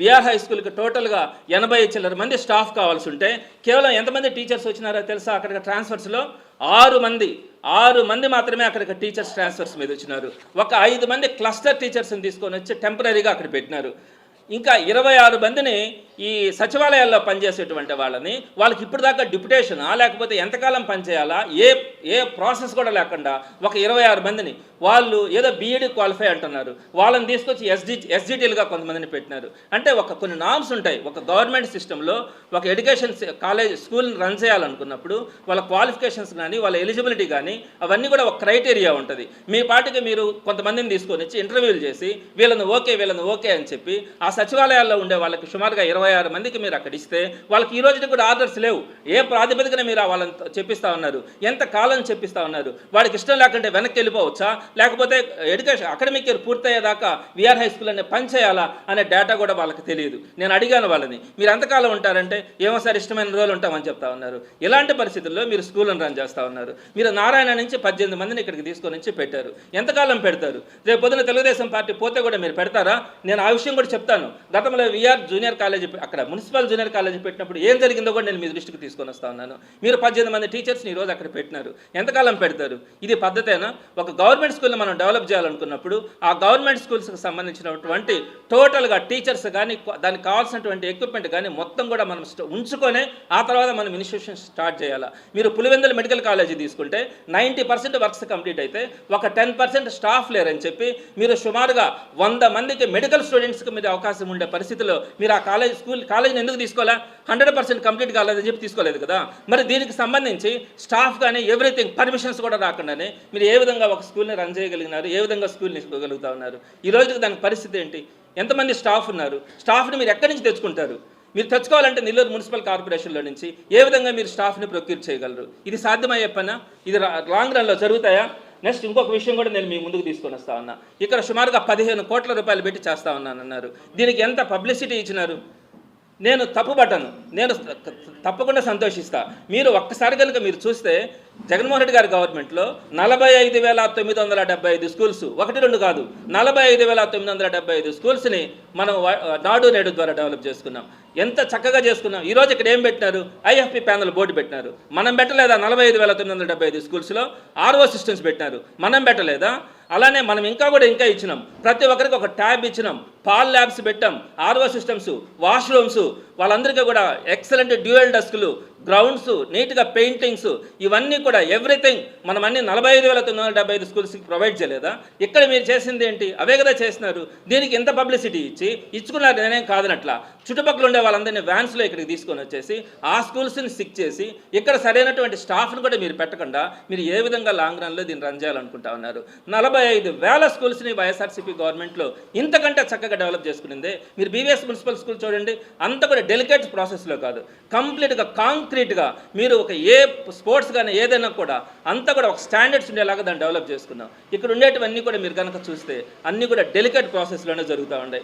VR high స్కూల్కి టోటల్గా ఎనభై చిల్లర మంది స్టాఫ్ కావాల్సి ఉంటే కేవలం ఎంతమంది టీచర్స్ వచ్చినారో తెలుసా? అక్కడికి ట్రాన్స్ఫర్స్లో ఆరు మంది ఆరు మంది మాత్రమే అక్కడికి టీచర్స్ ట్రాన్స్ఫర్స్ మీద వచ్చినారు. ఒక ఐదు మంది క్లస్టర్ టీచర్స్ని తీసుకొని వచ్చి టెంపరీగా అక్కడ పెట్టినారు. ఇంకా ఇరవై ఆరు మందిని ఈ సచివాలయాల్లో పనిచేసేటువంటి వాళ్ళని వాళ్ళకి ఇప్పటిదాకా డిప్యుటేషనా లేకపోతే ఎంతకాలం పనిచేయాలా ఏ ఏ ప్రాసెస్ కూడా లేకుండా ఒక ఇరవై ఆరు మందిని వాళ్ళు ఏదో బీఈడి క్వాలిఫై అంటున్నారు వాళ్ళని తీసుకొచ్చి ఎస్డి ఎస్జిటీలుగా కొంతమందిని పెట్టినారు. అంటే ఒక కొన్ని నామ్స్ ఉంటాయి. ఒక గవర్నమెంట్ సిస్టంలో ఒక ఎడ్యుకేషన్ కాలేజ్ స్కూల్ని రన్ చేయాలనుకున్నప్పుడు వాళ్ళ క్వాలిఫికేషన్స్ కానీ వాళ్ళ ఎలిజిబిలిటీ కానీ అవన్నీ కూడా ఒక క్రైటీరియా ఉంటుంది. మీ పాటికి మీరు కొంతమందిని తీసుకొని వచ్చి ఇంటర్వ్యూలు చేసి వీళ్ళని ఓకే వీళ్ళని ఓకే అని చెప్పి ఆ సచివాలయాల్లో ఉండే వాళ్ళకి సుమారుగా ఇరవై ఆరు మందికి మీరు అక్కడ ఇస్తే వాళ్ళకి ఈ రోజుకి కూడా ఆర్డర్స్ లేవు. ఏ ప్రాతిపదికన మీరు వాళ్ళని చెప్పిస్తా ఉన్నారు? ఎంత కాలం చెప్పిస్తా ఉన్నారు? వాడికి ఇష్టం లేకుంటే వెనక్కి వెళ్ళిపోవచ్చా? లేకపోతే ఎడ్యుకేషన్ అకాడమిక్ ఇయర్ పూర్తయ్యేదాకా విఆర్ హై స్కూల్ అనే పని చేయాలా అనే డేటా కూడా వాళ్ళకి తెలియదు. నేను అడిగాను వాళ్ళని మీరు ఎంతకాలం ఉంటారంటే? ఏమో సార్ ఇష్టమైన రోజులు ఉంటామని చెప్తా ఉన్నారు. ఇలాంటి పరిస్థితుల్లో మీరు స్కూల్ని రన్ చేస్తా ఉన్నారు. మీరు నారాయణ నుంచి పద్దెనిమిది మందిని ఇక్కడికి తీసుకొని వచ్చి పెట్టారు. ఎంతకాలం పెడతారు? రేపు పొద్దున తెలుగుదేశం పార్టీ పోతే కూడా మీరు పెడతారా? నేను ఆ విషయం కూడా చెప్తాను. గతంలో విఆర్ జూనియర్ కాలేజీ అక్కడ మున్సిపల్ జూనియర్ కాలేజీ పెట్టినప్పుడు ఏం జరిగిందో కూడా నేను మీ దృష్టికి తీసుకొని వస్తా ఉన్నాను. మీరు పద్దెనిమిది మంది టీచర్స్ని ఈరోజు అక్కడ పెట్టినారు. ఎంతకాలం పెడతారు? ఇది పద్ధతేనా? ఒక గవర్నమెంట్ స్కూల్ని మనం డెవలప్ చేయాలనుకున్నప్పుడు ఆ గవర్నమెంట్ స్కూల్స్కి సంబంధించినటువంటి టోటల్గా టీచర్స్ కానీ దానికి కావాల్సినటువంటి ఎక్విప్మెంట్ కానీ మొత్తం కూడా మనం ఉంచుకొనే ఆ తర్వాత మనం ఇన్స్టిట్యూషన్ స్టార్ట్ చేయాలా? మీరు పులివెందుల మెడికల్ కాలేజీ తీసుకుంటే నైంటీ పర్సెంట్ వర్క్స్ కంప్లీట్ అయితే ఒక టెన్ పర్సెంట్ స్టాఫ్ లేరని చెప్పి మీరు సుమారుగా వంద మందికి మెడికల్ స్టూడెంట్స్కి మీరు అవకాశం ఉండే పరిస్థితిలో మీరు ఆ కాలేజ్ స్కూల్ కాలేజీని ఎందుకు తీసుకోవాలా హండ్రెడ్ పర్సెంట్ కంప్లీట్ కాలేదని చెప్పి తీసుకోలేదు కదా? మరి దీనికి సంబంధించి స్టాఫ్ కానీ ఎవ్రీథింగ్ పర్మిషన్స్ కూడా రాకుండానే మీరు ఏ విధంగా ఒక స్కూల్ని రన్ చేయగలిగినారు? ఏ విధంగా స్కూల్ని ఇసుకోగలుగుతా ఉన్నారు? ఈ రోజుకి దానికి పరిస్థితి ఏంటి? ఎంతమంది స్టాఫ్ ఉన్నారు? స్టాఫ్ని మీరు ఎక్కడి నుంచి తెచ్చుకుంటారు? మీరు తెచ్చుకోవాలంటే నెల్లూరు మున్సిపల్ కార్పొరేషన్లో నుంచి ఏ విధంగా మీరు స్టాఫ్ని ప్రొక్యూర్ చేయగలరు? ఇది సాధ్యమయ్యే పనా? ఇది లాంగ్ రన్లో జరుగుతాయా? నెక్స్ట్ ఇంకొక విషయం కూడా నేను మీ ముందుకు తీసుకొని వస్తా ఉన్నా. ఇక్కడ సుమారుగా పదిహేను కోట్ల రూపాయలు పెట్టి చేస్తా ఉన్నాను అన్నారు దీనికి ఎంత పబ్లిసిటీ ఇచ్చినారు? నేను తప్పుపట్టను. నేను తప్పకుండా సంతోషిస్తా. మీరు ఒక్కసారి కనుక మీరు చూస్తే జగన్మోహన్ రెడ్డి గారి గవర్నమెంట్లో నలభై ఐదు వేల తొమ్మిది వందల డెబ్బై ఐదు స్కూల్స్ ఒకటి రెండు కాదు నలభై ఐదు వేల తొమ్మిది వందల డెబ్బై ఐదు స్కూల్స్ని మనం నాడు నేడు ద్వారా డెవలప్ చేసుకున్నాం. ఎంత చక్కగా చేసుకున్నాం. ఈరోజు ఇక్కడ ఏం పెట్టినారు? ఐఎఫ్పి ప్యానల్ బోర్డు పెట్టినారు. మనం పెట్టలేదా నలభై ఐదు వేల తొమ్మిది వందల డెబ్బై ఐదు స్కూల్స్లో? ఆర్ఓ సిస్టమ్స్ పెట్టినారు. మనం పెట్టలేదా? అలానే మనం ఇంకా కూడా ఇంకా ఇచ్చినాం. ప్రతి ఒక్కరికి ఒక ట్యాబ్ ఇచ్చినాం. పాల్ ల్యాబ్స్ పెట్టాం. ఆర్ఓ సిస్టమ్స్ వాష్రూమ్స్ వాళ్ళందరికీ కూడా ఎక్సలెంట్ డ్యూయల్ డెస్క్లు గ్రౌండ్స్ నీట్గా పెయింటింగ్స్ ఇవన్నీ కూడా ఎవ్రీథింగ్ మనం అన్ని నలభై ఐదు వేల తొమ్మిది వందల డెబ్బై ఐదు స్కూల్స్కి ప్రొవైడ్ చేయలేదా? ఇక్కడ మీరు చేసింది ఏంటి? అవే కదా చేసినారు. దీనికి ఎంత పబ్లిసిటీ ఇచ్చి ఇచ్చుకున్నారు నేనేం కాదనట్లా. చుట్టుపక్కల ఉండే వాళ్ళందరినీ వ్యాన్స్లో ఇక్కడికి తీసుకొని వచ్చేసి ఆ స్కూల్స్ని సిక్ చేసి ఇక్కడ సరైనటువంటి స్టాఫ్ను కూడా మీరు పెట్టకుండా మీరు ఏ విధంగా లాంగ్ రన్లో దీన్ని రన్ చేయాలనుకుంటా ఉన్నారు? నలభై ఐదు వేల స్కూల్స్ని వైఎస్ఆర్సీపీ గవర్నమెంట్లో ఇంతకంటే చక్కగా డెవలప్ చేసుకునింది. మీరు బీవీఎస్ మున్సిపల్ స్కూల్ చూడండి అంత కూడా డెలికేట్ ప్రాసెస్లో కాదు. కంప్లీట్గా కాంక్రీట్గా మీరు ఒక ఏ స్పోర్ట్స్ కానీ ఏదైనా కూడా అంతా కూడా ఒక స్టాండర్డ్స్ ఉండేలాగా దాన్ని డెవలప్ చేసుకున్నాం. ఇక్కడ ఉండేటివన్నీ కూడా మీరు కనుక చూస్తే అన్నీ కూడా డెలికేట్ ప్రాసెస్లోనే జరుగుతూ ఉన్నాయి.